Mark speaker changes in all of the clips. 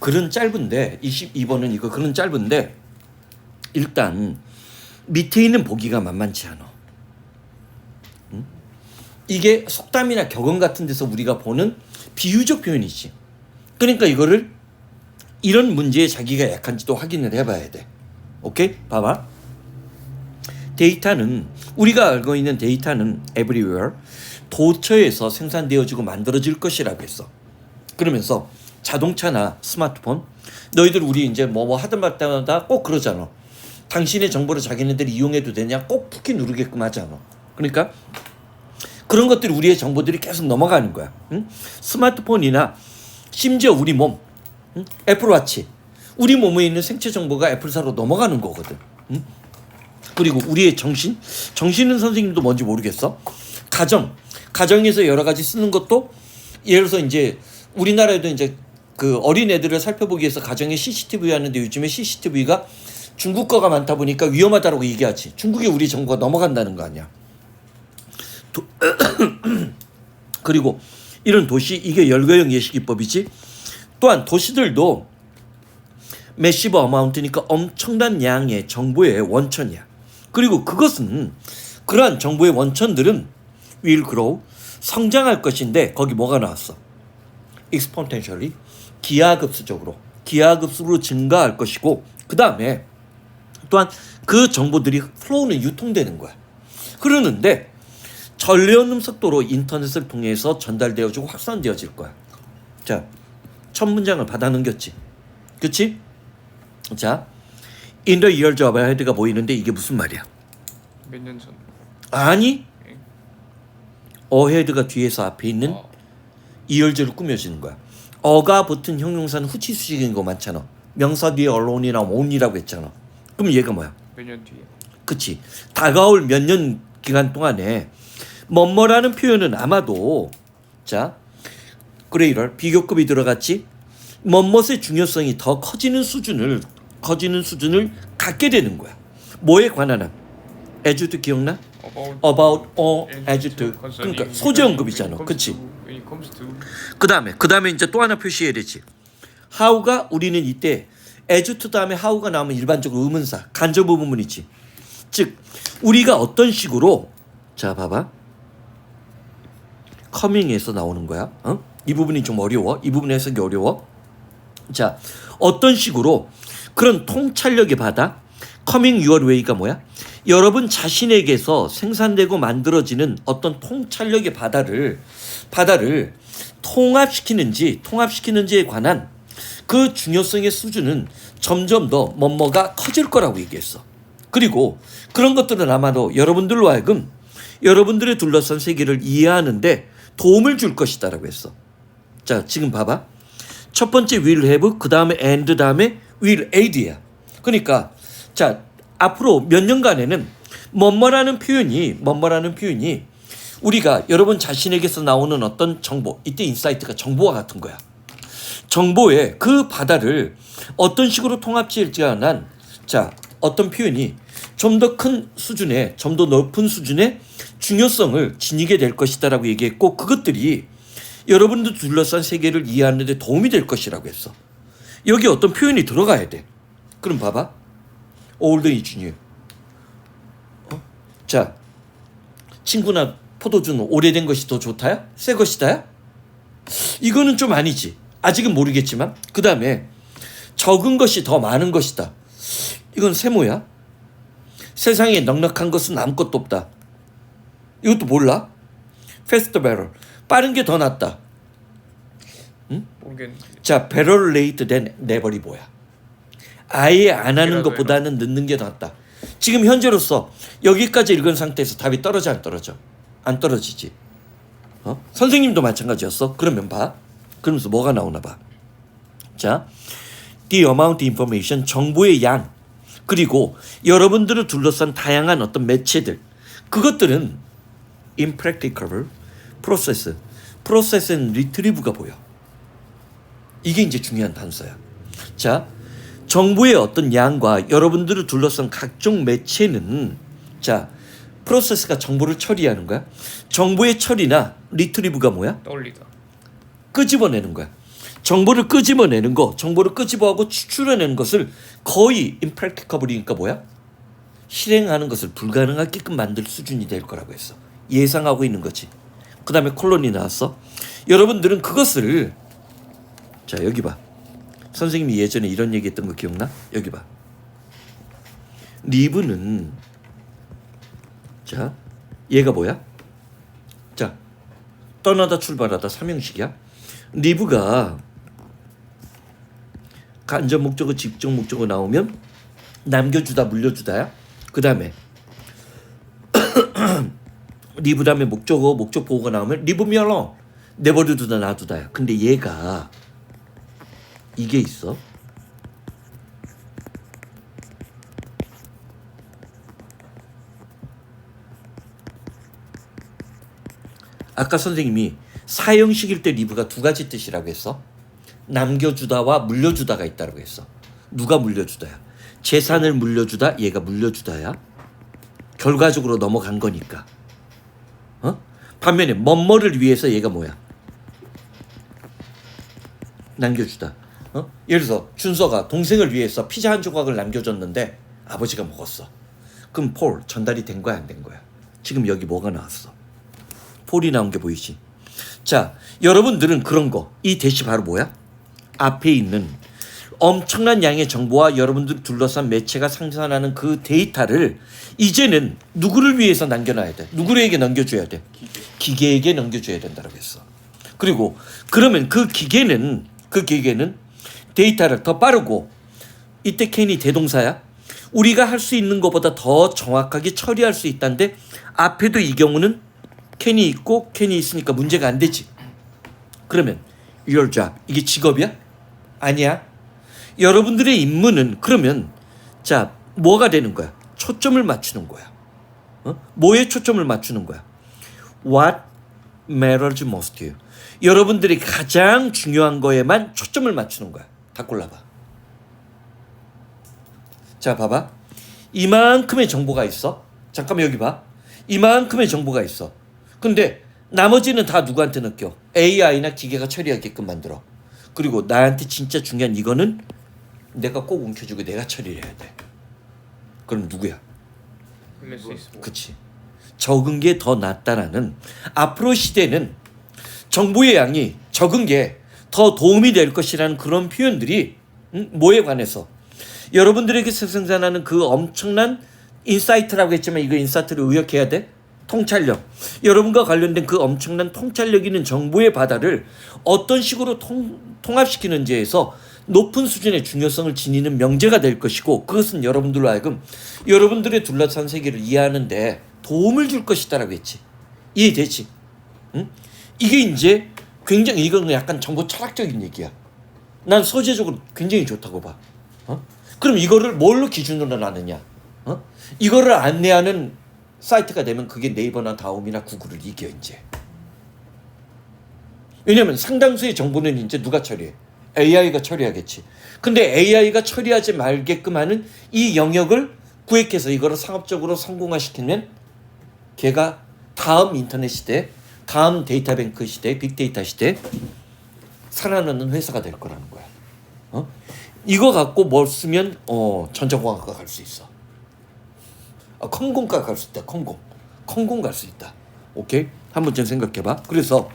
Speaker 1: 글은 짧은데 22번은 이거 글은 짧은데 일단 밑에 있는 보기가 만만치 않아. 응? 이게 속담이나 격언 같은 데서 우리가 보는 비유적 표현이지. 그러니까 이거를 이런 문제에 자기가 약한지도 확인을 해봐야 돼. 오케이? 봐봐. 데이터는 우리가 알고 있는 데이터는 everywhere 도처에서 생산되어지고 만들어질 것이라고 했어. 그러면서 자동차나 스마트폰 너희들 우리 이제 뭐뭐 하던 말 때마다 꼭 그러잖아. 당신의 정보를 자기네들이 이용해도 되냐 꼭 푸키 누르게끔 하잖아. 그러니까 그런 것들이 우리의 정보들이 계속 넘어가는 거야. 응? 스마트폰이나 심지어 우리 몸, 응? 애플워치, 우리 몸에 있는 생체 정보가 애플사로 넘어가는 거거든. 응? 그리고 우리의 정신, 정신은 선생님도 뭔지 모르겠어. 가정, 가정에서 여러 가지 쓰는 것도 예를 들어서 이제 우리나라에도 이제 그 어린 애들을 살펴보기 위해서 가정에 CCTV 하는데 요즘에 CCTV가 중국 거가 많다 보니까 위험하다라고 얘기하지. 중국에 우리 정보가 넘어간다는 거 아니야. 도- 그리고 이런 도시 이게 열거형 예시기법이지. 또한 도시들도 매시브 어마운트니까 엄청난 양의 정보의 원천이야. 그리고 그것은 그러한 정보의 원천들은 will grow 성장할 것인데 거기 뭐가 나왔어? Exponentially 기하급수적으로 기하급수로 증가할 것이고 그 다음에 또한 그 정보들이 플로우는 유통되는 거야. 그러는데 전례 없는 속도로 인터넷을 통해서 전달되어지고 확산되어질 거야. 자, 첫 문장을 받아 넘겼지. 그치? 자, in the years of ahead가 보이는데 이게 무슨 말이야?
Speaker 2: 몇 년 전.
Speaker 1: 아니,
Speaker 2: 예.
Speaker 1: ahead가 뒤에서 앞에 있는
Speaker 2: 어,
Speaker 1: 이열제로 꾸며지는 거야. 어가 붙은 형용사는 후치수식인 거 많잖아. 명사 뒤에 alon이나 on이라고 했잖아. 그럼 얘가 뭐야?
Speaker 2: 몇 년 뒤에.
Speaker 1: 그치. 다가올 몇 년 기간 동안에 뭐뭐라는 표현은 아마도 자 그래 이럴 비교급이 들어갔지. 뭐뭇의 중요성이 더 커지는 수준을 커지는 수준을 갖게 되는 거야. 뭐에 관한 한? 에주드 기억나?
Speaker 2: About to concerning
Speaker 1: 그러니까 소재 언급이잖아. 그치? 그 다음에 그 다음에 이제 또 하나 표시해야 되지. how가 우리는 이때 to 다음에 how가 나오면 일반적으로 의문사 간접 의문문이지. 즉 우리가 어떤 식으로 자 봐봐 coming에서 나오는 거야. 어? 이 부분이 좀 어려워. 이 부분 해석이 어려워. 자 어떤 식으로 그런 통찰력의 바다 coming your way가 뭐야? 여러분 자신에게서 생산되고 만들어지는 어떤 통찰력의 바다를 바다를 통합시키는지 통합시키는지에 관한 그 중요성의 수준은 점점 더 뭐뭐가 커질 거라고 얘기했어. 그리고 그런 것들은 아마도 여러분들로 하여금 여러분들의 둘러싼 세계를 이해하는데 도움을 줄 것이다라고 했어. 자, 지금 봐봐. 첫 번째 will have, 그 다음에 and 다음에 will aid야. 그러니까 자 앞으로 몇 년간에는 뭐뭐라는 표현이 뭐뭐라는 표현이 우리가 여러분 자신에게서 나오는 어떤 정보 이때 인사이트가 정보와 같은 거야. 정보의 그 바다를 어떤 식으로 통합지을지한 자 어떤 표현이 좀 더 큰 수준의 좀 더 높은 수준의 중요성을 지니게 될 것이다라고 얘기했고 그것들이 여러분들 둘러싼 세계를 이해하는 데 도움이 될 것이라고 했어. 여기 어떤 표현이 들어가야 돼. 그럼 봐봐. 올드 이준이. 어? 자, 친구나 포도주는 오래된 것이 더 좋다야? 새 것이다야? 이거는 좀 아니지. 아직은 모르겠지만. 그 다음에 적은 것이 더 많은 것이다. 이건 세모야. 세상에 넉넉한 것은 아무것도 없다. 이것도 몰라? 패스트 배럴. 빠른 게 더 낫다.
Speaker 2: 모르겠는데.
Speaker 1: 자, 배럴 레이트 된 네버리 뭐야? 아예 안 하는 것보다는 늦는 게 낫다. 지금 현재로서 여기까지 읽은 상태에서 답이 떨어져 안 떨어져? 안 떨어지지. 어? 선생님도 마찬가지였어. 그러면 봐. 그러면서 뭐가 나오나 봐. 자, the amount information 정보의 양 그리고 여러분들을 둘러싼 다양한 어떤 매체들 그것들은 impracticable process process and retrieve가 보여. 이게 이제 중요한 단서야. 자, 정보의 어떤 양과 여러분들을 둘러싼 각종 매체는 자, 프로세스가 정보를 처리하는 거야. 정보의 처리나 리트리브가 뭐야?
Speaker 2: 떠올리다.
Speaker 1: 끄집어내는 거야. 정보를 끄집어내는 거, 정보를 끄집어하고 추출해내는 것을 거의 impracticable이니까 뭐야? 실행하는 것을 불가능하게끔 만들 수준이 될 거라고 했어. 예상하고 있는 거지. 그 다음에 콜론이 나왔어. 여러분들은 그것을 자 여기 봐. 선생님이 예전에 이런 얘기 했던 거 기억나? 여기 봐. 리브는 자 얘가 뭐야? 자 떠나다 출발하다 삼형식이야. 리브가 간접 목적어 직접 목적어 나오면 남겨주다 물려주다야. 그 다음에 리브 다음에 목적어 목적 보호가 나오면 리브 미얼론 내버려두다 놔두다야. 근데 얘가 이게 있어. 아까 선생님이 사형식일 때 리브가 두 가지 뜻이라고 했어. 남겨주다와 물려주다가 있다고 했어. 누가 물려주다야? 재산을 물려주다, 얘가 물려주다야. 결과적으로 넘어간 거니까. 어? 반면에 뭐뭐를 위해서 얘가 뭐야? 남겨주다. 어? 예를 들어서 준서가 동생을 위해서 피자 한 조각을 남겨줬는데 아버지가 먹었어. 그럼 폴 전달이 된 거야 안 된 거야? 지금 여기 뭐가 나왔어? 폴이 나온 게 보이지? 자, 여러분들은 그런 거. 이 대시 바로 뭐야? 앞에 있는 엄청난 양의 정보와 여러분들 둘러싼 매체가 상산하는 그 데이터를 이제는 누구를 위해서 남겨놔야 돼? 누구에게 넘겨줘야 돼? 기계에게 넘겨줘야 된다고 했어. 그리고 그러면 그 기계는 그 기계는 데이터를 더 빠르고 이때 캔이 대동사야. 우리가 할 수 있는 것보다 더 정확하게 처리할 수 있다는데 앞에도 이 경우는 캔이 있고 캔이 있으니까 문제가 안 되지. 그러면 your job 이게 직업이야? 아니야. 여러분들의 임무는 그러면 자 뭐가 되는 거야? 초점을 맞추는 거야. 어? 뭐에 초점을 맞추는 거야? What matters most? 여러분들이 가장 중요한 거에만 초점을 맞추는 거야. 다 골라봐. 자, 봐봐. 이만큼의 정보가 있어. 잠깐만 여기 봐. 이만큼의 정보가 있어. 근데 나머지는 다 누구한테 느껴? AI나 기계가 처리하게끔 만들어. 그리고 나한테 진짜 중요한 이거는 내가 꼭 움켜쥐고 내가 처리를 해야 돼. 그럼 누구야?
Speaker 2: 헬레시스
Speaker 1: 그치. 적은 게 더 낫다라는 앞으로 시대는 정보의 양이 적은 게 더 도움이 될 것이라는 그런 표현들이 음, 뭐에 관해서 여러분들에게 생산하는 그 엄청난 인사이트라고 했지만 이거 인사이트를 의역해야 돼. 통찰력. 여러분과 관련된 그 엄청난 통찰력 있는 정보의 바다를 어떤 식으로 통, 통합시키는지에서 높은 수준의 중요성을 지니는 명제가 될 것이고 그것은 여러분들로 하여금 여러분들의 둘러싼 세계를 이해하는데 도움을 줄 것이다라고 했지. 이해되지? 응? 이게 이제 굉장히 이건 약간 정보 철학적인 얘기야. 난 소재적으로 굉장히 좋다고 봐. 어? 그럼 이거를 뭘로 기준으로 나느냐? 어? 이거를 안내하는 사이트가 되면 그게 네이버나 다음이나 구글을 이겨 이제. 왜냐면 상당수의 정보는 이제 누가 처리해? AI가 처리하겠지. 근데 AI가 처리하지 말게끔 하는 이 영역을 구획해서 이거를 상업적으로 성공화시키면 걔가 다음 인터넷 시대, 다음 데이터뱅크 시대, 빅데이터 시대 살아나는 회사가 될 거라는 거야. 어? 이거 갖고 뭘 쓰면 어 전자공학과 갈 수 있어. 아, 컴공과 갈 수 있다. 컴공. 컴공 갈 수 있다. 오케이? 한 번쯤 생각해 봐. 그래서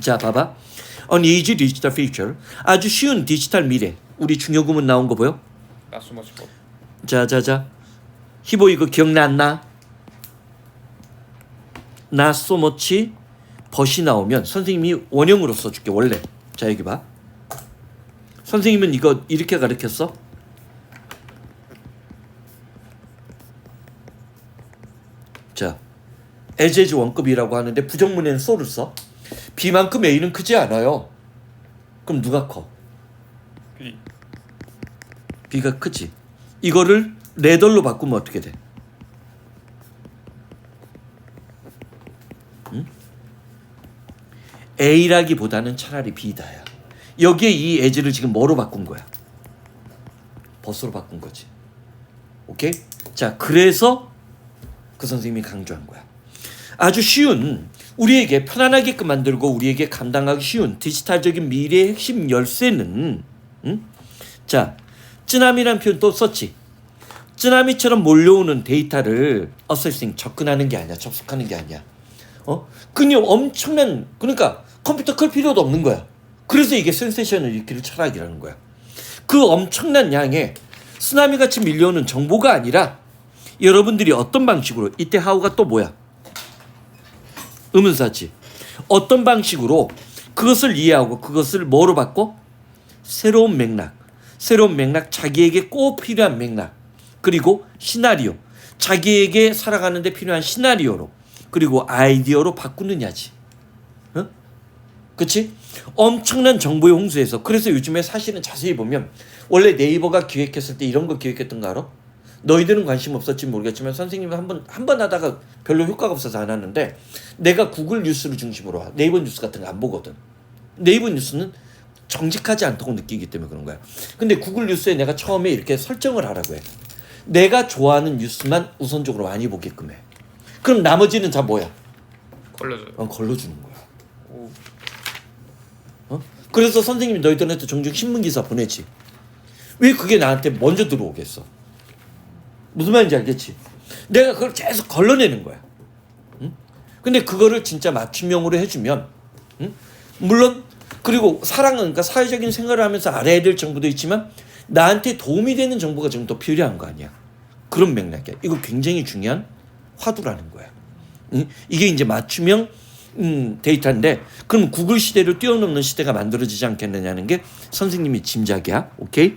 Speaker 1: 자 봐 봐. An easy digital future. 아주 쉬운 디지털 미래. 우리 중요구문 나온 거 보여?
Speaker 2: Much for
Speaker 1: 자자 자. 히보 이거 기억났나? 나 소머치 벗이 나오면 선생님이 원형으로 써줄게 원래. 자 여기 봐. 선생님은 이거 이렇게 가르쳤어? 자, 에제즈 원급이라고 하는데 부정문에는 소를 써. B만큼 A는 크지 않아요. 그럼 누가 커?
Speaker 2: B
Speaker 1: B가 크지. 이거를 레덜로 바꾸면 어떻게 돼? A라기보다는 차라리 B다야. 여기에 이 에즈를 지금 뭐로 바꾼 거야? 버스로 바꾼 거지. 오케이? 자, 그래서 그 선생님이 강조한 거야. 아주 쉬운 우리에게 편안하게끔 만들고 우리에게 감당하기 쉬운 디지털적인 미래의 핵심 열쇠는 음? 자 쯔나미란 표현 또 썼지 쯔나미처럼 몰려오는 데이터를 어세싱 접근하는 게 아니야 접속하는 게 아니야 어 그냥 엄청난 그러니까 컴퓨터 클 필요도 없는 거야. 그래서 이게 센세이션을 일으키는 철학이라는 거야. 그 엄청난 양의 쓰나미 같이 밀려오는 정보가 아니라 여러분들이 어떤 방식으로 이때 하우가 또 뭐야? 의문사지. 어떤 방식으로 그것을 이해하고 그것을 뭐로 바꿔? 새로운 맥락. 새로운 맥락 자기에게 꼭 필요한 맥락. 그리고 시나리오. 자기에게 살아가는데 필요한 시나리오로 그리고 아이디어로 바꾸느냐지. 어? 그치? 엄청난 정보의 홍수에서 그래서 요즘에 사실은 자세히 보면 원래 네이버가 기획했을 때 이런 거 기획했던 거 알아? 너희들은 관심 없었지 모르겠지만 선생님은 한번 한 번 하다가 별로 효과가 없어서 안 하는데 내가 구글 뉴스를 중심으로 하- 네이버 뉴스 같은 거 안 보거든. 네이버 뉴스는 정직하지 않다고 느끼기 때문에 그런 거야. 근데 구글 뉴스에 내가 처음에 이렇게 설정을 하라고 해. 내가 좋아하는 뉴스만 우선적으로 많이 보게끔 해. 그럼 나머지는 다 뭐야?
Speaker 2: 걸려줘요.
Speaker 1: 어, 걸러주는 거야.
Speaker 2: 오.
Speaker 1: 어? 그래서 선생님이 너희들한테 종종 신문 기사 보내지. 왜 그게 나한테 먼저 들어오겠어? 무슨 말인지 알겠지? 내가 그걸 계속 걸러내는 거야. 응? 근데 그거를 진짜 맞춤형으로 해주면, 응? 물론 그리고 사랑은 그러니까 사회적인 생활을 하면서 알아야 될 정보도 있지만 나한테 도움이 되는 정보가 좀더 필요한 거 아니야? 그런 맥락이야. 이거 굉장히 중요한 화두라는 거야. 응? 이게 이제 맞춤형 음, 데이터인데 그럼 구글 시대를 뛰어넘는 시대가 만들어지지 않겠느냐는 게 선생님이 짐작이야. 오케이?